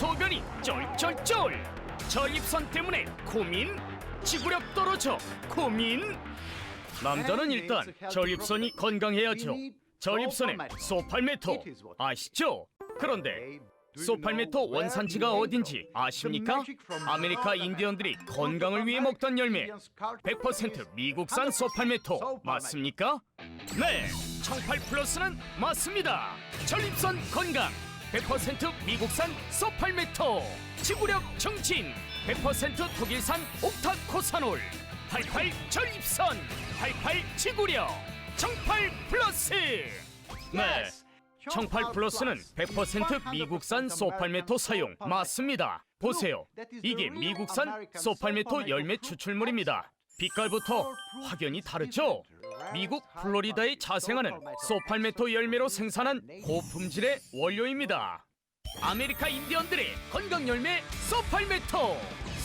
소변이 쫄쫄쫄 전립선 때문에 고민 지구력 떨어져 고민 남자는 일단 전립선이 건강해야죠 전립선에 소팔메토 아시죠? 그런데 소팔메토 원산지가 어딘지 아십니까? 아메리카 인디언들이 건강을 위해 먹던 열매 100% 미국산 소팔메토 맞습니까? 네, 청팔 플러스는 맞습니다. 전립선 건강 100% 미국산 소팔메토 지구력 정진 100% 독일산 옥타코사놀 88 전립선 88 지구력 청팔 플러스 네. 청팔 플러스는 100% 미국산 소팔메토 사용 맞습니다. 보세요. 이게 미국산 소팔메토 열매 추출물입니다. 빛깔부터 확연히 다르죠? 미국 플로리다에 자생하는 소팔메토 열매로 생산한 고품질의 원료입니다. 아메리카 인디언들의 건강 열매 소팔메토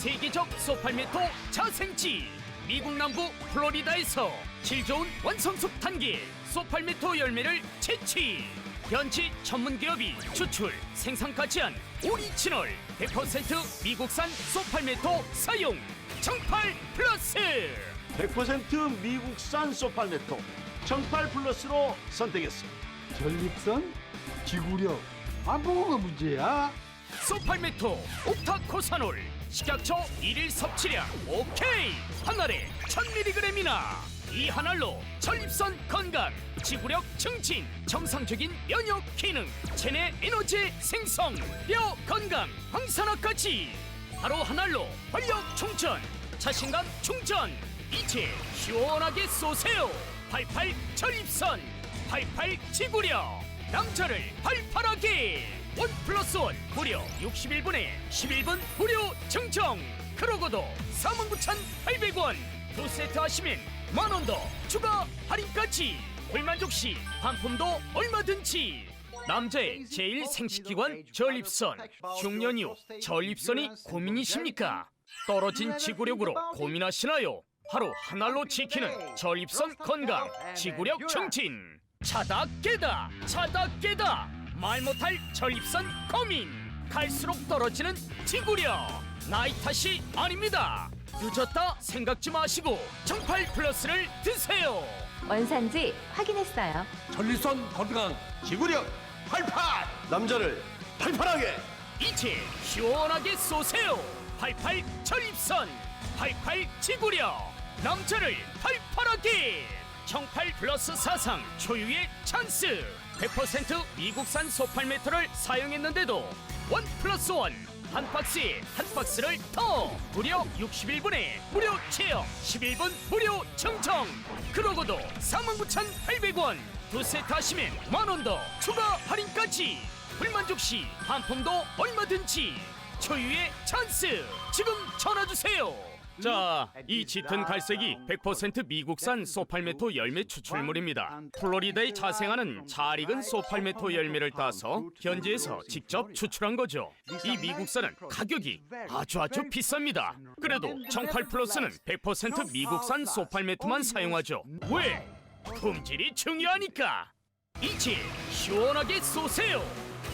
세계적 소팔메토 자생지 미국 남부 플로리다에서 질 좋은 원성숙 단계 소팔메토 열매를 채취 현지 전문 기업이 추출 생산까지 한 오리지널 100% 미국산 소팔메토 사용 청팔 플러스 100% 미국산 소팔메토 청팔 플러스로 선택했어. 전립선? 지구력? 아 뭐가 문제야? 소팔메토 옥타코사놀 식약처 일일 섭취량 오케이 한 알에 1000mg이나 이 한 알로 전립선 건강 지구력 증진 정상적인 면역 기능 체내 에너지 생성 뼈 건강 황산화까지 하루 한 알로 활력 충전 자신감 충전 이제 시원하게 쏘세요. 88 전립선 88 지구력 남자를 팔팔하게. 원 플러스 원 무려 61분에 11분 무료 증정. 그러고도 49,800원. 두 세트 하시면 만원 더 추가 할인까지. 불만족 시 반품도 얼마든지 남자의 제일 생식기관 전립선. 중년 이후 전립선이 고민이십니까? 떨어진 지구력으로 고민하시나요? 하루 한 알로 지키는 전립선 건강 지구력 증진. 차다 깨다 차다 깨다. 말 못할 전립선 고민. 갈수록 떨어지는 지구력. 나이 탓이 아닙니다. 늦었다 생각지 마시고 정팔 플러스를 드세요. 원산지 확인했어요. 전립선 건강 지구력 88 남자를 팔팔하게. 이제 시원하게 쏘세요. 88 전립선 88 지구력. 남자를 팔팔하게. 청팔 플러스 사상 초유의 찬스. 100% 미국산 소팔메토를 사용했는데도 원 플러스 원 한 박스에 한 박스를 더. 무려 61분에 무료 체험 11분 무료 청청 그러고도 49,800원 두 세트 하시면 만원더 추가 할인까지 불만족 시 반품도 얼마든지 초유의 찬스 지금 전화 주세요. 자, 이 짙은 갈색이 100% 미국산 소팔메토 열매 추출물입니다. 플로리다에 자생하는 잘 익은 소팔메토 열매를 따서 현지에서 직접 추출한 거죠. 이 미국산은 가격이 아주 아주 비쌉니다. 그래도 청팔 플러스는 100% 미국산 소팔메토만 사용하죠. 왜? 품질이 중요하니까. 이제 시원하게 쏘세요.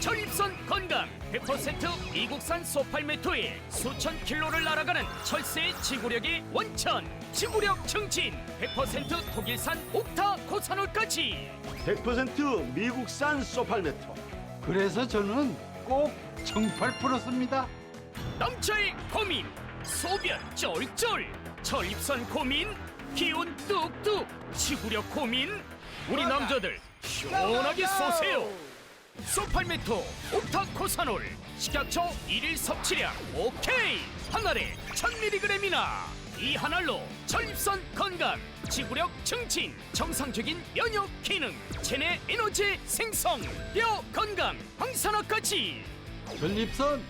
전립선 건강 100% 미국산 소팔메토에 수천 킬로를 날아가는 철새의 지구력의 원천 지구력 증진 100% 독일산 옥타 코사놀까지 100% 미국산 소팔메토 그래서 저는 꼭 청팔 플러스입니다. 남자의 고민 소변 쫄쫄 전립선 고민 기운 뚝뚝 지구력 고민. 우리 남자들 시원하게 쏘세요. 소팔메토 옥타코사놀 식약처 일일 섭취량 오케이. 한 알에 1000mg이나. 이 한 알로 전립선 건강 지구력 증진 정상적인 면역 기능 체내 에너지 생성 뼈 건강 황산화까지. 전립선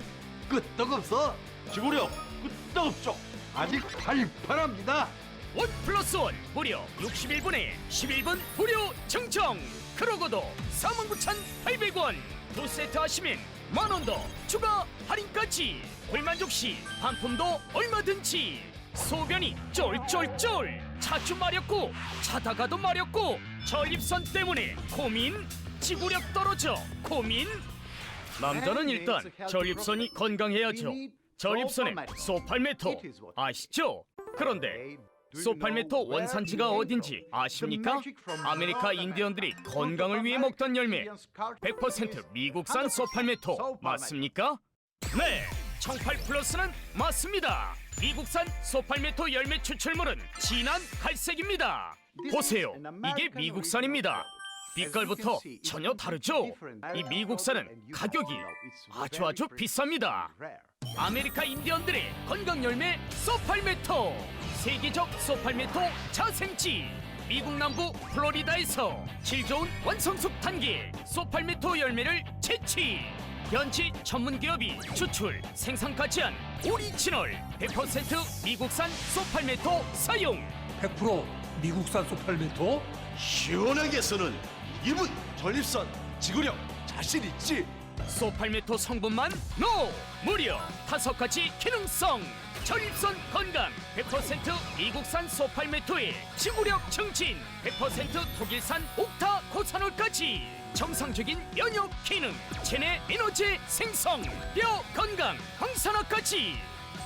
끄떡없어. 지구력 끄떡없죠. 아직 팔팔합니다. 원 플러스 원 무려 61분에 11분 무료 증정. 그러고도 49,800원. 두 세트 하시면 만원 더 추가 할인까지. 불만족 시 반품도 얼마든지. 소변이 쫄쫄쫄. 자주 마렵고 자다가도 마렵고 전립선 때문에 고민 지구력 떨어져 고민. 남자는 일단 전립선이 건강해야죠. 전립선의 소팔메토 아시죠? 그런데 소팔메토 원산지가 어딘지 아십니까? 아메리카 인디언들이 건강을 위해 먹던 열매 100% 미국산 소팔메토 맞습니까? 네, 청팔 플러스는 맞습니다. 미국산 소팔메토 열매 추출물은 진한 갈색입니다. 보세요, 이게 미국산입니다. 빛깔부터 전혀 다르죠? 이 미국산은 가격이 아주 아주 비쌉니다. 아메리카 인디언들의 건강 열매 소팔메토 세계적 소팔메토 자생지. 미국 남부 플로리다에서 질 좋은 원성숙 단계 소팔메토 열매를 채취. 현지 전문 기업이 추출 생산까지 한 오리지널 100% 미국산 소팔메토 사용. 100% 미국산 소팔메토 시원하게 쓰는 이분 전립선 지구력 자신 있지? 소팔메토 성분만 노 무려 다섯 가지 기능성 전립선 건강 100% 미국산 소팔메토에 지구력 증진 100% 독일산 옥타 고산올까지 정상적인 면역 기능 체내 에너지 생성 뼈 건강 항산화까지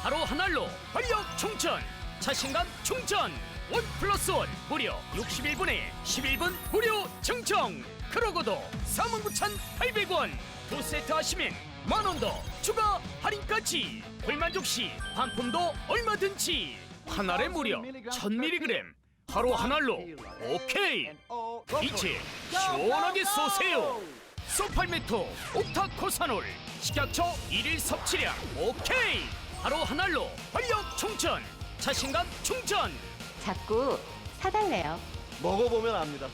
하루 한 알로 활력 충전 자신감 충전. 원 플러스 원 무려 61분에 11분 무료 증정. 그러고도 49,800원. 두 세트 하시면 만 원 더 추가 할인까지. 불만족 시 반품도 얼마든지. 한 알에 무려 1000mg 하루 한 알로 오케이. 이제 시원하게 쏘세요. 소팔메토 옥타코사놀 식약처 일일 섭취량 오케이. 하루 한 알로 활력 충전 자신감 충전. 자꾸 사달래요. 먹어보면 압니다.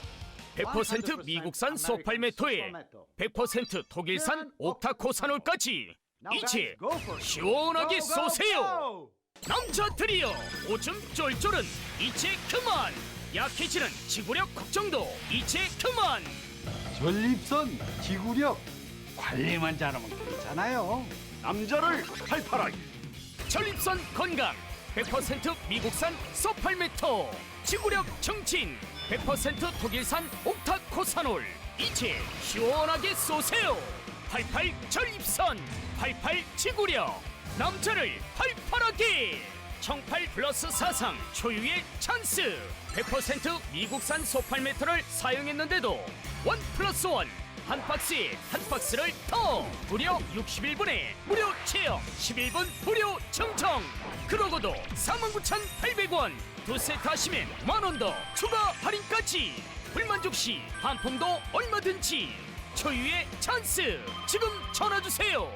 100% 미국산 소팔메토에 100% 독일산 옥타코사놀까지 이제 시원하게 쏘세요. 남자들이여 오줌 쫄쫄은 이제 그만. 약해지는 지구력 걱정도 이제 그만. 전립선 지구력 관리만 잘하면 괜찮아요. 남자를 팔팔하게. 전립선 건강. 100% 미국산 소팔메토 지구력 정진. 100% 독일산 옥타코사놀 이제 시원하게 쏘세요 88 전립선 88 지구력 남자를 팔팔하게 청팔 플러스 사상 초유의 찬스. 100% 미국산 소팔메토를 사용했는데도 원 플러스 원 한 박스에 한 박스를 더. 무려 61분에 무료 체험 11분 무료 청청. 그러고도 49,800원 두 세트 하시면 만 원 더 추가 할인까지. 불만족 시 반품도 얼마든지 초유의 찬스. 지금 전화 주세요